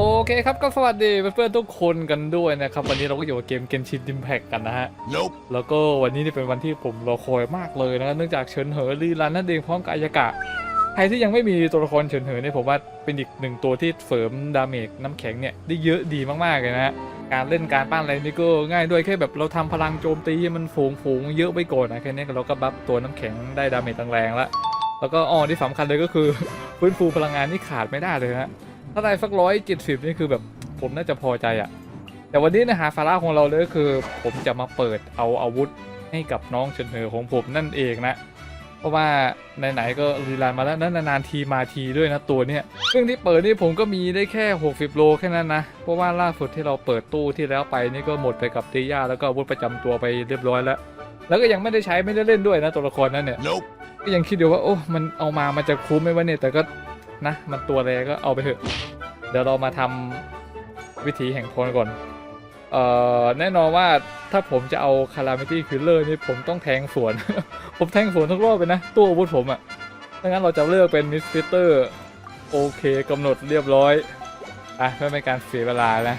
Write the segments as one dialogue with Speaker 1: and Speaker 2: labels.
Speaker 1: โอเคครับก็สวัสดีเพื่อนๆทุกคนกันด้วยนะครับ วันนี้เราก็อยู่กับเกม Genshin Impact กันนะฮะ
Speaker 2: Nope.
Speaker 1: แล้วก็วันนี้นี่เป็นวันที่ผมรอคอยมากเลยนะเนื่องจากเฉินเหอรีรันนั่นเองพร้อมกับอายากะใครที่ยังไม่มีตัวละครเฉินเหอเนี่ยผมว่าเป็นอีกหนึ่งตัวที่เสริมดาเมจน้ำแข็งเนี่ยได้เยอะดีมากๆเลยนะฮะการเล่นการปั้นอะไรนี่ก็ง่ายด้วยแค่แบบเราทำพลังโจมตีให้มันฝูงฝูงๆเยอะไปก่อนนะแค่นี้เราก็บัฟตัวน้ำแข็งได้ดาเมจแรงๆแล้วแล้วก็อ๋อที่สำคัญเลยก็คือฟื้นฟูพลังงานนี่ขาดไม่ได้เลยฮะ ถ้าได้สักร้อยเจ็ดสิบนี่คือแบบผมน่าจะพอใจอะแต่วันนี้เนะฮะฟาระของเราเลยก็คือ ผมจะมาเปิดเอาอาวุธให้กับน้องเฉินเหอของผมนั่นเองนะ เพราะว่าไหนๆก็รีรันมาแล้วนั่นนานๆทีมาทีด้วยนะตัวเนี้ยซึ่งที่เปิดนี่ผมก็มีได้แค่ 60 โลแค่นั้นนะ เพราะว่าล่าสุดที่เราเปิดตู้ที่แล้วไปนี่ก็หมดไปกับตีย่าแล้วก็อาวุธประจำตัวไปเรียบร้อยแล้ว แล้วก็ยังไม่ได้ใช้ไม่ได้เล่นด้วยนะตัวละครนั้นเนี่ย
Speaker 2: Nope.
Speaker 1: ก็ยังคิดอยู่ว่าโอ้มันเอามามันจะคุ้มไหมวะเนี่ยแต่ก็ นะ มันตัวแรก็เอาไปเถอะ เดี๋ยวเรามาทำวิธีแห่งพรก่อน เอ่อ แน่นอนว่าถ้าผมจะเอาคารามิตี้คิลเลอร์นี่ผมต้องแทงสวน ผมแทงสวนทุกรอบไปนะ ตัวอาวุธผมอะ่ะดังนั้นเราจะเลือกเป็นมิสฟิเตอร์โอเคกำหนดเรียบร้อย อะเพื่อไม่ให้การเสียเวลานะ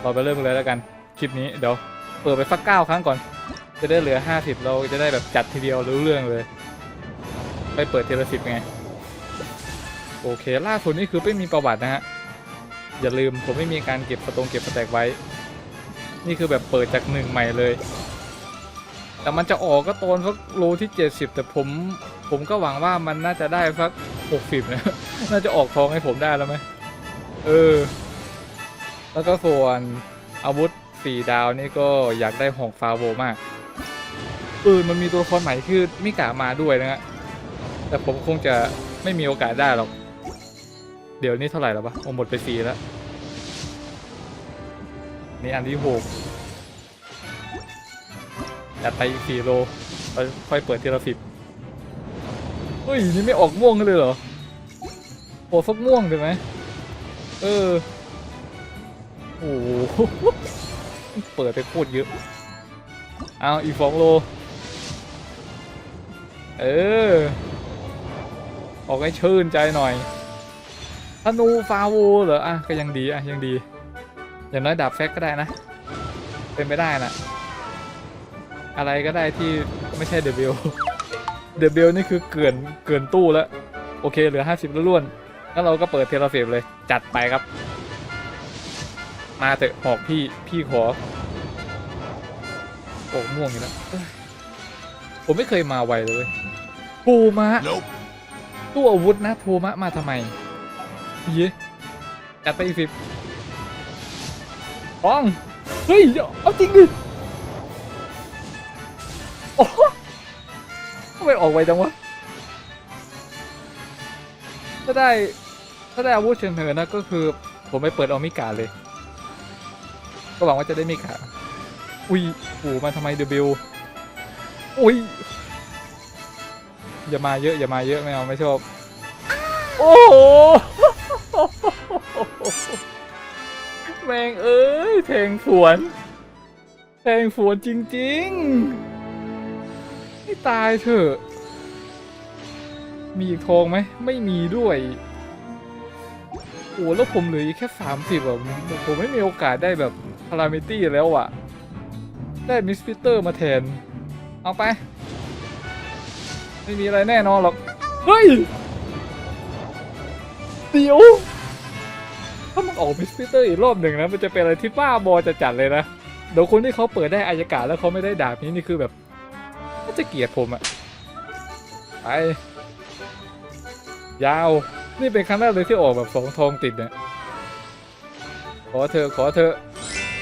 Speaker 1: เราไปเริ่มกันเลยแล้วกัน คลิปนี้เดี๋ยวเปิดไปสักเก้าครั้งก่อน จะได้เหลือ 50 เราจะได้แบบจัดทีเดียวรู้เรื่องเลย ไปเปิดเทเลสิบไง โอเคล่าสุดนี่คือไม่มีประวัตินะฮะอย่าลืมผมไม่มีการเก็บสตงเก็บสแต็กไว้ นี่คือแบบเปิดจากหนึ่งใหม่เลย แต่มันจะออกก็ตอนสักโลที่ 70 แต่ผมผมก็หวังว่ามันน่าจะได้สัก60นะน่าจะออกทองให้ผมได้แล้วไหมเออ แล้วก็ส่วนอาวุธสี่ดาวนี่ก็อยากได้หอกฟาโวมากเออมันมีตัวละครใหม่คือมิกามาด้วยนะฮะแต่ผมคงจะไม่มีโอกาสได้หรอก เดี๋ยวนี้เท่าไหร่แล้วปะโอ้หมดไปสี่แล้ว นี่อันที่หกจัดไปอีกสี่โลเราค่อยเปิดทีละสิบเฮ้ย นี่ไม่ออกม่วงเลยเหรอโอ้ฟักม่วงได้ไหม เออ โอ้โหเปิดไปโคตรเยอะ เอาอีกสองโล เออ ออกให้ชื่นใจหน่อย นูฟาโวเหรออะก็ยังดีอะยังดี อย่างน้อยดาบแฟกก็ได้นะ เป็นไม่ได้นะอะไรก็ได้ที่ไม่ใช่เดบิวเดบิวนี่คือเกินเกินตู้แล้ว โอเคเหลือ 50แล้วล้วนแล้วเราก็เปิดเทเลเฟมเลย จัดไปครับ มาเถอะหอกพี่พี่ขอโอ้ม่วงอยู่แล้วเอ้ยผมไม่เคยมาไวเลยเว้ยปูมะ
Speaker 2: Nope.
Speaker 1: ตู้อาวุธนะภูมะมาทำไม เย้จัดไปอีกสิบป้อง เฮ้ย เอาจริงดิ โอ้โหทำไมออกไวจังวะ ถ้าได้ ถ้าได้อาวุธเชิงเหินนะก็คือ ผมไปเปิดเอมิกาเลย ก็หวังว่าจะได้มิกาอุ้ยโอ้มาทำไมเดบิวอุ้ย อย่ามาเยอะ อย่ามาเยอะ ไม่เอา ไม่ชอบ โอ้โห แมงเอ้ยแทงสวนแทงสวนจริงๆให้ตายเถอะ มีอีกทองไหม ไม่มีด้วย โอ้แล้วผมเหลือแค่สามสิบอะผมไม่มีโอกาสได้แบบพารามิตี้แล้วอะได้มิสปิเตอร์มาแทน เอาไป ไม่มีอะไรแน่นอนหรอก เฮ้ย เดี๋ยว ถ้ามันออกมิสฟิเตอร์อีกรอบหนึ่งนะมันจะเป็นอะไรที่บ้าบอจะจัดเลยนะเดี๋ยวคนที่เขาเปิดได้อายกาศแล้วเขาไม่ได้ดาบนี้นี่คือแบบก็จะเกลียดผมอะไปยาว นี่เป็นครั้งแรกเลยที่ออกแบบสองทองติดเนี่ยขอเธอขอเธอ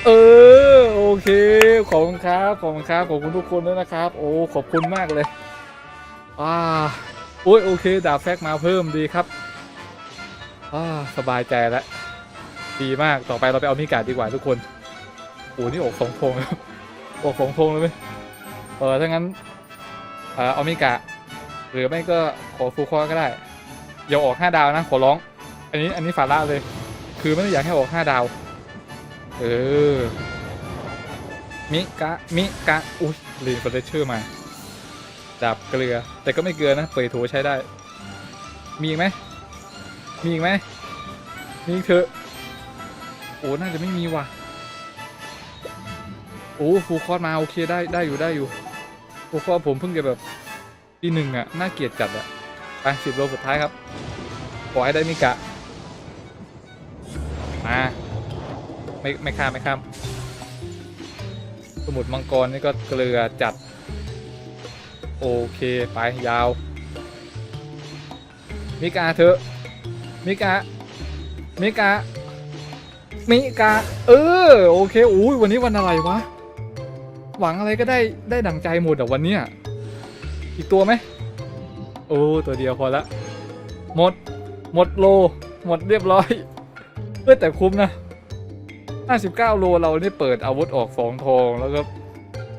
Speaker 1: เออโอเคขอบคุณครับขอบคุณครับขอบคุณทุกคนด้วยนะครับ โอ้ขอบคุณมากเลยอ่าโอ้ยโอเคดาบแฟกมาเพิ่มดีครับอ่าสบายใจแล้ว ดีมากต่อไปเราไปเอามิกาดีกว่าทุกคนโอ้นี่อกสองธงแล้วอกสองธงเลยไหมเออถ้างั้นเออเอามิกาหรือไม่ก็ขอฟูคอก็ได้อย่าออกห้าดาวนะขอร้อง อันนี้อันนี้ฝาละเลย คือไม่ได้อยากให้ออกห้าดาว เออมิกะมิกะอุ้ยลีนฟร์เรเชอร์มาดาบเกลือ แต่ก็ไม่เกลือนะ เปยโถใช้ได้ มีอีกไหมมีอีกไหมมีอีกเถอะ โอ้น่าจะไม่มีว่ะ โอ้ฟูคอร์สมาโอเคได้ได้อยู่ได้อยู่ฟูคอสผมเพิ่งจะแบบที่หนึ่งอะน่าเกลียดจัดอะไปสิบโลสุดท้ายครับขอให้ได้มิกะมาไม่ไม่ข้ามไม่ข้ามสมุดมังกรนี่ก็เกลือจัด โอเคไปยาว มิกาเถอะมิกามิกา มิกา เออ โอเคอุ้ยวันนี้วันอะไรวะ หวังอะไรก็ได้ได้ดังใจหมดอะวันเนี้ยอีกตัวไหมโอ้ตัวเดียวพอละ หมด หมดโล หมดเรียบร้อยเออแต่คุ้มนะ59 โลเรานี่เปิดอาวุธออกสองทองแล้วก็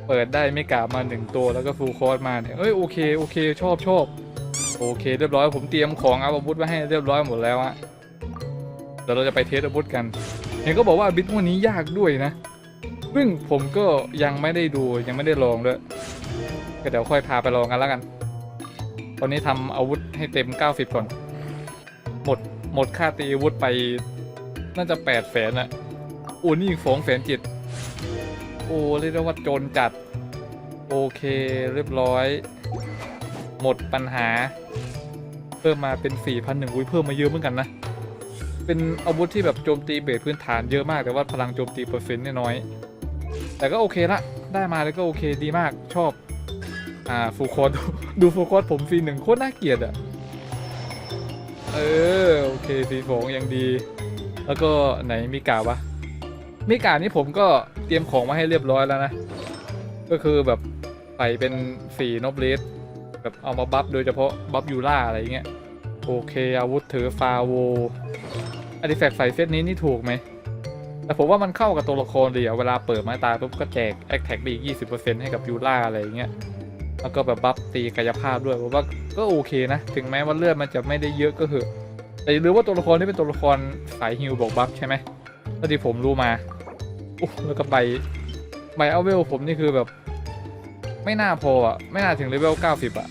Speaker 1: เปิดได้ไม่กามาหนึ่งตัวแล้วก็ฟูลคอร์สมาเนี่ยเอ้ยโอเคโอเคชอบชอบโอเค เรียบร้อยผมเตรียมของอาอาวุธไว้ให้เรียบร้อยหมดแล้วอะเดี๋ยวเราจะไปเทสอาวุธกัน เห็นก็บอกว่าบิทพวกนี้ยากด้วยนะ ซึ่งผมก็ยังไม่ได้ดูยังไม่ได้ลองด้วยก็เดี๋ยวค่อยพาไปลองกันแล้วกัน ตอนนี้ทำอาวุธให้เต็ม 90 ก่อน หมดหมดค่าตีอาวุธไปน่าจะ8แสนอะโอ้นี่สองแสนเจ็ดโอ้เรียกได้ว่าโจรจัด โอเคเรียบร้อย หมดปัญหา เพิ่มมาเป็น 4,001อุ้ยเพิ่มมาเยอะเหมือนกันนะ เป็นอาวุธที่แบบโจมตีเบสพื้นฐานเยอะมากแต่ว่าพลังโจมตีเปอร์เซ็นต์เนี่ยน้อย แต่ก็โอเคละ ได้มาแล้วก็โอเคดีมากชอบ อ่าฟูลคอสดูฟูลคอสผมฟรีหนึ่งโคตรน่าเกลียดอะเออโอเคสีฟองยังดี แล้วก็ไหนมิกาวะมิกานี่ผมก็เตรียมของมาให้เรียบร้อยแล้วนะ ก็คือแบบใส่เป็นสีนบเลสแบบเอามาบัฟโดยเฉพาะบัฟยูล่าอะไรอย่างเงี้ยโอเคอาวุธถือฟาโว อาร์ติแฟกใส่เซตนี้นี่ถูกไหม แต่ผมว่ามันเข้ากับตัวละครดีอะเวลาเปิดไม้ตายปุ๊บก็แจกแอคแท็กไปอีก20%ให้กับยูล่าอะไรอย่างเงี้ย แล้วก็แบบบัฟตีกายภาพด้วยผมว่าก็โอเคนะ ถึงแม้ว่าเลือดมันจะไม่ได้เยอะก็เหอะ แต่อย่าลืมว่าตัวละครที่เป็นตัวละครสายฮิลบอกบัฟใช่ไหมเท่าที่ผมรู้มาโอ้แล้วก็ใบใบเอาเวลผมนี่คือแบบ ไม่น่าพออะไม่น่าถึงเลเวล90อะ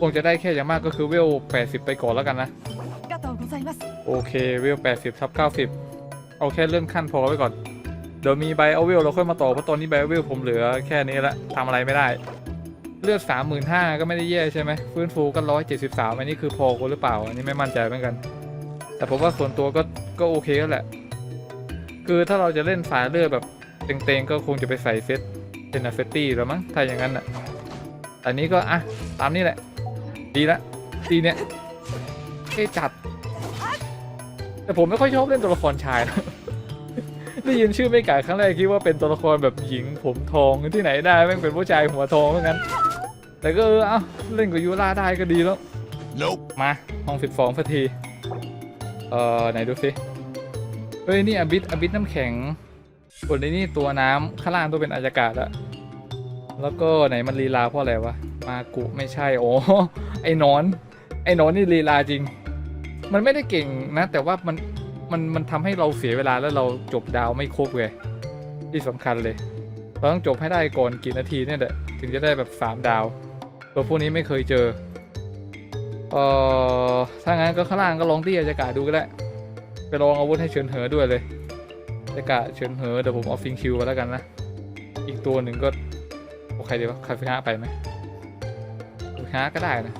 Speaker 1: คงจะได้แค่อย่างมากก็คือเวล80ไปก่อนแล้วกันนะ โอเควิวล80ทับ90 เอาแค่เลื่อนขั้นพอไว้ก่อน เดี๋ยวมีใบเอาวิวเราค่อยมาต่อ เพราะตอนนี้ใบเอาเวผมเหลือแค่นี้ละทำอะไรไม่ได้ เลือด 35,000 ก็ไม่ได้แย่ใช่ไหมฟื้นฟูก็ 173 อันนี้คือพอคนหรือเปล่า อันนี้ไม่มั่นใจเหมือนกัน แต่ผมว่าส่วนตัวก็ก็โอเคแล้วแหละ คือถ้าเราจะเล่นสายเลือดแบบเต็งๆ ก็คงจะไปใส่เซตเป็นเฟตตี้หรอวมั้งถ้าอย่างนั้นอะอันนี้ก็อะตามนี้แหละ ดีละดีเนี่ยเท่จัด แต่ผมไม่ค่อยชอบเล่นตัวละครชายนะได้ยินชื่อไม่กาครั้งแรกคิดว่าเป็นตัวละครแบบหญิงผมทองที่ไหนได้แม่งเป็นผู้ชายหัวทองเหมือนกันแต่ก็เออเอ้าเล่นกับยูราได้ก็ดีแล้ว
Speaker 3: Nope.
Speaker 1: มาห้องสิบสองสักที เอ่อไหนดูสิเฮ้ยนี่อบิสอบิสน้ำแข็งส่วนในนี่ตัวน้ำข้างล่างตัวเป็นอายากาศอะแล้วก็ไหนมันลีลาเพราะอะไรวะมากุไม่ใช่โอ้ไอ้หนอน ไอ้หนอนนี่ลีลาจริง มันไม่ได้เก่งนะ แต่ว่ามันมันมันทำให้เราเสียเวลาแล้วเราจบดาวไม่ครบเลยที่สำคัญเลย เราต้องจบให้ได้ก่อนกี่นาทีเนี่ยแหละถึงจะได้แบบสามดาว ตัวพวกนี้ไม่เคยเจอ เอ่อ ถ้างั้นก็ข้างล่างก็ลองที่อากาศดูก็ได้ ไปลองอาวุธให้เฉินเหอด้วยเลยอากาศเฉินเหอเดี๋ยวผมเอาฟิงคิวมาแล้วกันนะ อีกตัวหนึ่งก็โอเคเดีวะคาฟิฮะไปไหมคาฟิฮะก็ได้นะ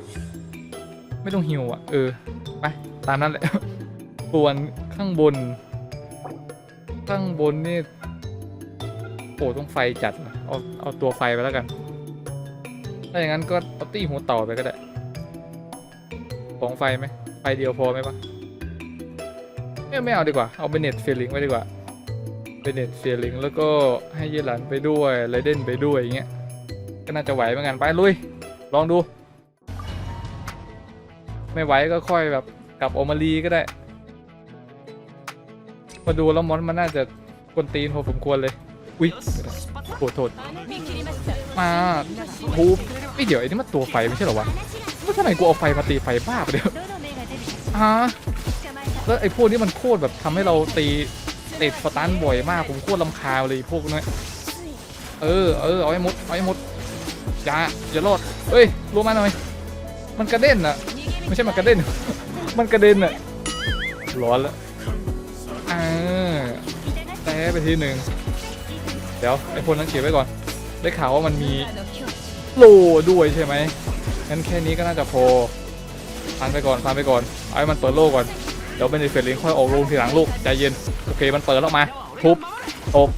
Speaker 1: ไม่ต้องฮิวอะ เออ ไป ตามนั้นแหละ ส่วนข้างบน ข้างบนนี่โอ้ต้องไฟจัดนะเอาเอาตัวไฟไปแล้วกัน ถ้าอย่างนั้นก็เอาตีหัวต่าไปก็ได้ของไฟไหมไฟเดียวพอไหมปะไม่ไม่เอาดีกว่า เอาเบเน็ตเฟลิงไว้ดีกว่าเบเน็ตเฟลิงแล้วก็ให้เยลันไปด้วยไรเดนไปด้วยอย่างเงี้ย ก็น่าจะไหวเหมือนกันไปลุย ลองดู ไม่ไหวก็ค่อยแบบ กับโอมารีก็ได้ มาดูแล้วมอนมันน่าจะกนตีนพอสมควรเลย อุ้ยโทษโทษมาทูบไม่เดี๋ยวไอ้นี่มันตัวไฟไม่ใช่หรอวะเมื่อไหร่กูเอาไฟมาตีไฟบ้าไปเดี๋ยว
Speaker 2: ฮะ
Speaker 1: แล้วไอ้พวกนี้มันโคตรแบบทำให้เราตีติดสตันบ่อยมากผมโคตรลำคาเลยพวกนี้เออเออเอาไอ้มดเอาไอ้มดอย่าอย่ารอดเฮ้ยรู้มาหน่อย มันกระเด็นอะไม่ใช่มันกระเด็น มันกระเด็นอะร้อนแล้วอ่าแต่ไปทีหนึ่งเดี๋ยวไอ้พลนั้นเก็บไว้ก่อน ได้ข่าวว่ามันมีโลด้วยใช่ไหมงั้นแค่นี้ก็น่าจะพอพันไปก่อนพันไปก่อนไอ้มันเปิดโลก่อนเดี๋ยวเป็นเฟรลิงค่อยออกลงทีหลังลูกใจเย็นโอเคมันเปิดแล้วมาทุบตก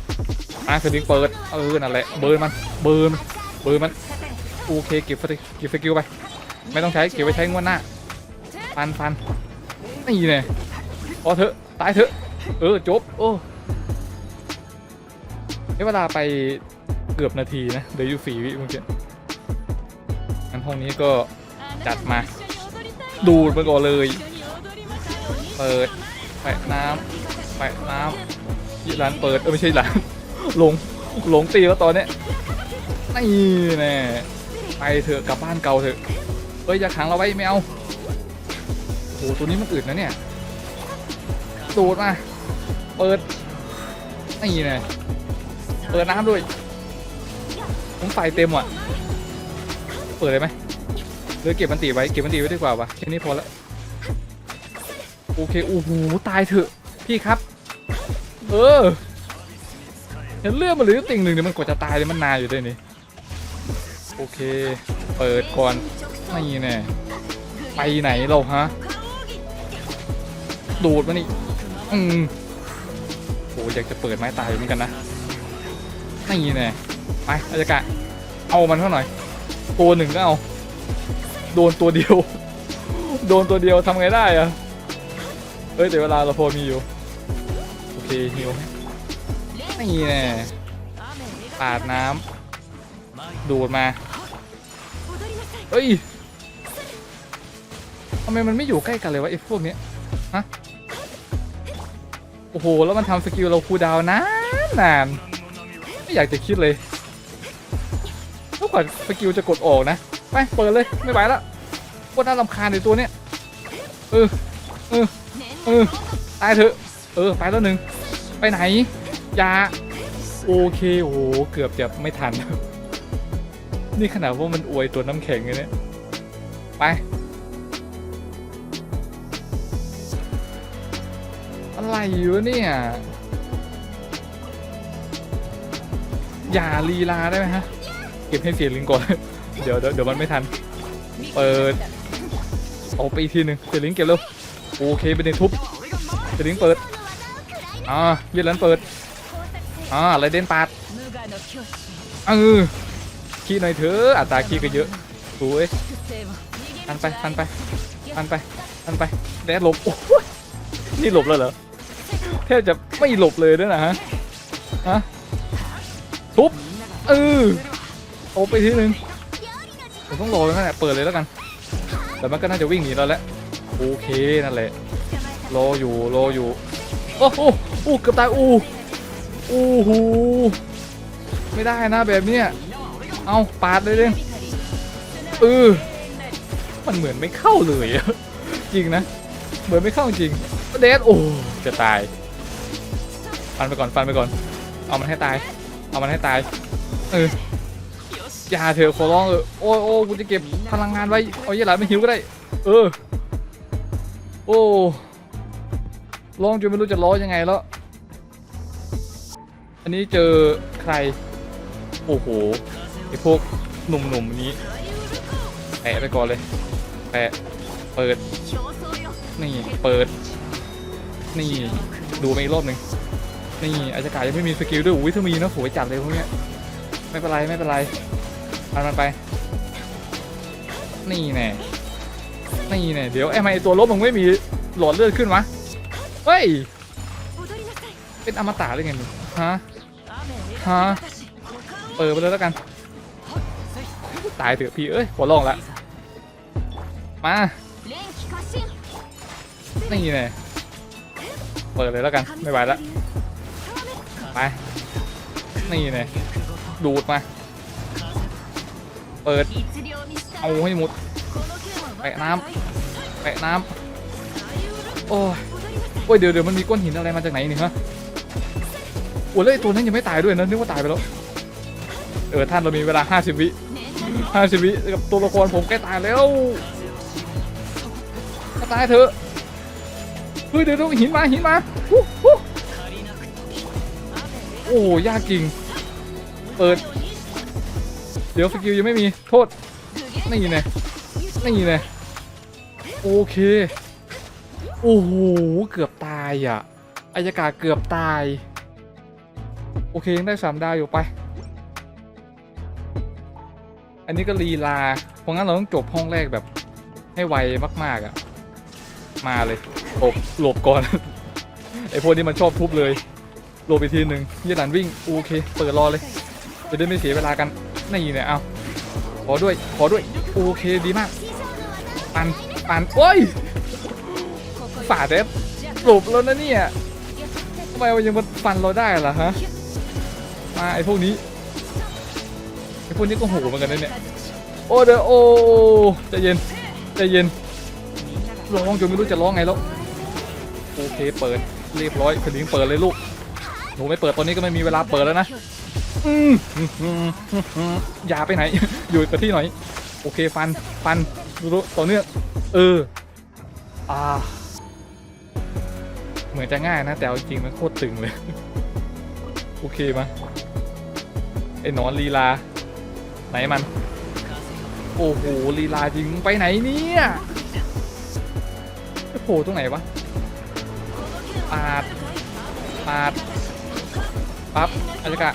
Speaker 1: อาเฟรลิงเปิดเออนั่นแหละเบิร์นมันเบิร์นเบิร์นมันโอเคเก็บสกิลไปไม่ต้องใช้เก็บไว้ใช้งวดหน้า ฟันฟันนี่เนี่ยพอเถอะตายเถอะ เออจบโอ้ใช้เวลาไปเกือบนาทีนะเดี๋ยวอยู่สี่วิเมื่อกี้งั้นห้องนี้ก็จัดมา ดูดมันก่อนเลย เปิดแปะน้ำแปะน้ำยี่ร้านเปิดเออไม่ใช่ร้านหลงหลงตีแล้วตอนเนี้ยนี่แน่ไปเถอะกลับบ้านเก่าเถอะเอ้ยอย่าขังเราไว้ไม่เอา อ้โหตัวนี้มันอึดนะเนี่ยดูดมา เปิดนี่แน่เปิดน้ำด้วยผมไฟเต็มอะ เปิดเลยไหมหรือเก็บมันตีไว้ เก็บมันตีไว้ดีกว่าวะแค่นี้พอละ โอเค โอ้โห ตายเถอะ พี่ครับ เออเห็นเลือดมันเหลืออยู่ติ่งหนึ่งเดี๋ยวมันกว่าจะตายเลยมันนานอยู่ด้วยนี่ โอเค เปิดก่อนไม่แน่ไปไหนเราฮะ ดูดมานี่ อืมโหอยากจะเปิดไม้ตายเหมือนกันนะนี่แน่ไปอาจารย์เอามันเท่าหน่อย ตัวหนึ่งก็เอา โดนตัวเดียว โดนตัวเดียวทำไงได้อะเอ้ยแต่เวลาเราพอมีอยู่ โอเคฮิวนี่แน่ปาดน้ำดูดมาเฮ้ยทำไมมันไม่อยู่ใกล้กันเลยวะไอ้พวกเนี้ยฮะ โอ้โห แล้วมันทำสกิลเราคูดาวนานนาน ไม่อยากจะคิดเลยแล้วกว่าสกิลจะกดออกนะ ไป เปิดเลย ไม่ไหวละโคตรน่ารำคาญในตัวเนี้ย เออ เออ เออ ตายเถอะ เออ ไปแล้วหนึ่ง ไปไหน ยา โอเค โอ้โห เกือบจะไม่ทัน นี่ขนาดว่ามันอวยตัวน้ำแข็งเลยเนี่ย ไป อไรอยู่เนี่ยอย่าลีลาได้ไหมฮะ เก็บให้เสียลิงก่อน เดี๋ยวเดี๋ยวมันไม่ทัน เปิดเอาไปอีกทีหนึ่งเสียลิงเก็บเร็วโอเคเป็นเด็กทุบเสียลิงเปิดอ่าเลียนลันเปิดอ่าไรเด่นปาดเออขี้หน่อยเถอะอัตราขี้ก็เยอะสวยอันไปอันไปอันไปอันไปแดดหลบโอ้ยนี่หลบแล้วเหรอ แทบจะไม่หลบเลยด้วยนะฮะฮะทุบเออโอไปทีนึงผมต้องรอไว้นั่นแหละเปิดเลยแล้วกันแต่มันก็น่าจะวิ่งหนีเราแล้วโอเคนั่นแหละรออยู่รออยู่โอ้โหโอ้เกือบตายอู้อู้หูไม่ได้นะแบบเนี้ยเอาปาดเลยเด้งเออมันเหมือนไม่เข้าเลยอะจริงนะเหมือนไม่เข้าจริง เดดโอ้จะตาย ฟันไปก่อนฟันไปก่อน เอามันให้ตาย เอามันให้ตาย เออยาเธอะขอร้องเออโอ้โอ้กูจะเก็บพลังงานไว้ เอาเยอะหลายไม่หิวก็ได้ เออ โอ้ลองจนไม่รู้จะล้อยังไงแล้ว อันนี้เจอใคร โอ้โหไอพวกหนุ่มๆนี้แปะไปก่อนเลยแปะเปิด นี่ เปิด นี่ ดูไปอีกรอบหนึ่งนี่อาชกายังไม่มีสกิลด้วยอุ้ยถ้ามีนะโหจัดเลยพวกเนี้ยไม่เป็นไรไม่เป็นไรเอามันไป นี่แน่นี่แน่เดี๋ยวไอ้ไมตัวลบมึงไม่มีหลอดเลือดขึ้นวะเฮ้ยเป็นอมตะหรือไงมึงฮะฮะเปิดไปเลยแล้วกัน ตายเถอะพี่เอ้ยหัวลองละมานี่แน่ เปิดเลยแล้วกัน ไม่ไหวแล้วไป นี่เลยดูดมา เปิด เอาให้หมดแปะน้ำแปะน้ำโอ้ยโอ้ยเดี๋ยวเดี๋ยวมันมีก้อนหินอะไรมาจากไหนนี่ฮะโอ้ยแล้วตัวนั้นยังไม่ตายด้วยนะนึกว่าตายไปแล้ว เออท่านเรามีเวลา 50 วิ50 วิกับตัวละครผมใกล้ตายแล้วตายเถอะ ฮ้ยเดี๋ยวเดี๋ยวหินมาหินมาโอ้ยากจริง เปิด เดี๋ยวสกิลยังไม่มีโทษนี่ไงนี่ไงโอเค โอ้โห เกือบตายอะอายากาศเกือบตาย โอเคยังได้สามดาวอยู่ไป อันนี้ก็ลีลา เพราะงั้นเราต้องจบห้องแรกแบบให้ไวมาก ๆ อะ มาเลย หลบหลบก่อน ไอพวกนี้มันชอบทุบเลยหลบไปทีหนึ่งยี่หลันวิ่งโอเค เปิดรอเลย จะได้ไม่เสียเวลากันนี่เนี่ยเอาขอด้วยขอด้วยโอเคดีมากปันปันโอ้ยฝ่าเดฟหลบแล้วนะเนี่ยทำไมมันยังมาฟันเราได้ล่ะฮะมาไอพวกนี้ไอพวกนี้ก็โหเหมือนกันนะเนี่ยโอ้เดอโอ้ใจเย็นใจเย็นร้องจนไม่รู้จะร้องไงแล้ว เคเปิดเรียบร้อยคลิงเปิดเลยลูกหนูไม่เปิดตอนนี้ก็ไม่มีเวลาเปิดแล้วนะอืมอย่าไปไหน อยู่กับที่หน่อย โอเคฟันฟันรู้ต่อเนื่องเออ อ่า เหมือนจะง่ายนะ แต่จริงมันโคตรตึงเลย โอเคมาไอ้หนอนลีลา ไหนมัน โอ้โหลีลาจริงไปไหนเนี่ยไอ้โผล่ตรงไหนวะ ปาด ปาด ปั๊บอากาศ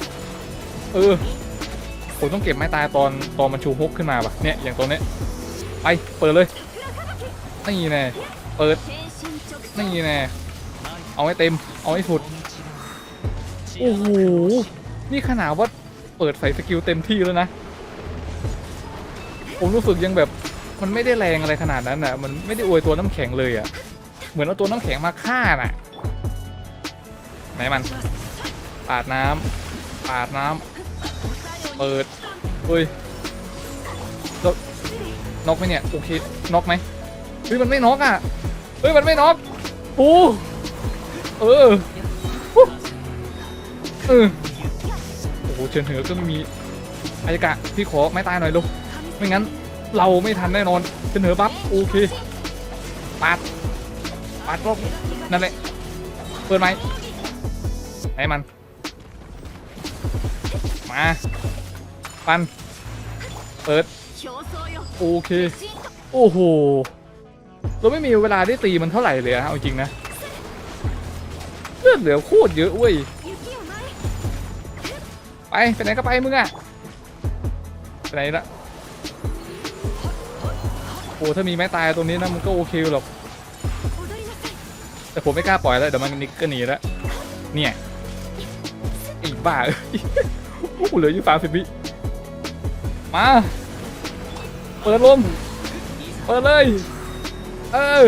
Speaker 1: เออ ผมต้องเก็บไม้ตายตอนตอนมันชูฮกขึ้นมาป่ะ เนี่ย อย่างตัวเนี้ย ไป เปิดเลย นี่แน่ เปิด นี่แน่ เอาให้เต็ม เอาให้สุด โอ้โห นี่ขนาดว่าเปิดใส่สกิลเต็มที่แล้วนะ ผมรู้สึกยังแบบมันไม่ได้แรงอะไรขนาดนั้นอะ มันไม่ได้อวยตัวน้ำแข็งเลยอะ เหมือนเอาตัวน้ำแข็งมาฆ่าน่ะ ไหนมันปาดน้ำปาดน้ำเปิดเฮ้ยแล้วน็อกไหมเนี่ยโอเคน็อกไหมเฮ้ยมันไม่น็อกอะเฮ้ยมันไม่น็อกโอ้เออฮู้เออโอ้โหเชิญเหอก็ไม่มีอายากะพี่ขอไม้ตายหน่อยลูกไม่งั้นเราไม่ทันแน่นอนเชิญเหอปั๊บโอเคปาดปาดรอบนั่นแหละเปิดไหม ให้มัน มาปันเปิด โอเค โอ้โห เราไม่มีเวลาได้ตีมันเท่าไหร่เลยอะเอาจริงนะ เลือดเหลือโคตรเยอะเว้ย ไปไปไหนก็ไปมึงอะไปไหนละโอ้ถ้ามีไม้ตายตรงนี้นะมันก็โอเคหรอกแต่ผมไม่กล้าปล่อยแล้วเดี๋ยวมันนิกก็หนีแล้วเนี่ย บ้าเอ้ยโอ้โหเหลืออยู่สามสิบวิมา เปิดลม เปิดเลย เออ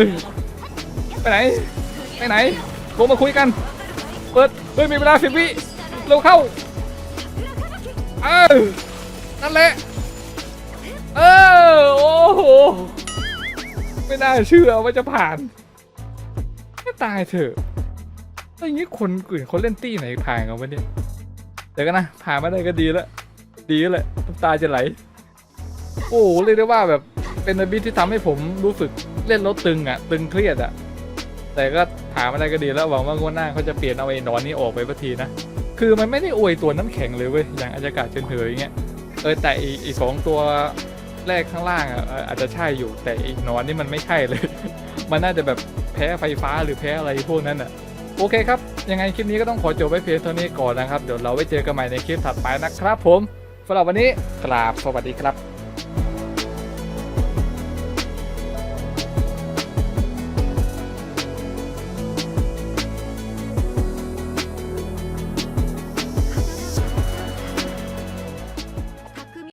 Speaker 1: ไปไหน ไปไหน ลงมาคุยกัน เปิด เฮ้ย มีเวลาสิบวิเร็วเข้า เออ นั่นแหละ เออ โอ้โห ไม่น่าเชื่อว่าจะผ่านไม่ตายเถอะแล้วอย่างนี้คนอื่นเขาเล่นตี้ไหนผ่านกันวะเนี่ย เดี๋ยวกันนะผ่านมาได้ก็ดีแล้วดีแล้วแหละน้ำตาจะไหล โอ้โหเรียกได้ว่าแบบเป็นอบิที่ทำให้ผมรู้สึกเล่นแล้วตึงอะ ตึงเครียดอะ แต่ก็ผ่านมาได้ก็ดีแล้วหวังว่างวดหน้าเขาจะเปลี่ยนเอาไอ้หนอนนี้ออกไปสักทีนะ คือมันไม่ได้อวยตัวน้ำแข็งเลยเว้ย อย่างอากาศเฉยๆอย่างเงี้ย เออแต่อีสองตัวแรกข้างล่างอะอาจจะใช่อยู่ แต่อีหนอนนี่มันไม่ใช่เลย มันน่าจะแบบแพ้ไฟฟ้าหรือแพ้อะไรพวกนั้นอะ โอเคครับ ยังไงคลิปนี้ก็ต้องขอจบไว้เพียงเท่านี้ก่อนนะครับ เดี๋ยวเราไว้เจอกันใหม่ในคลิปถัดไปนะครับผมสำหรับวันนี้กราบสวัสดีครับ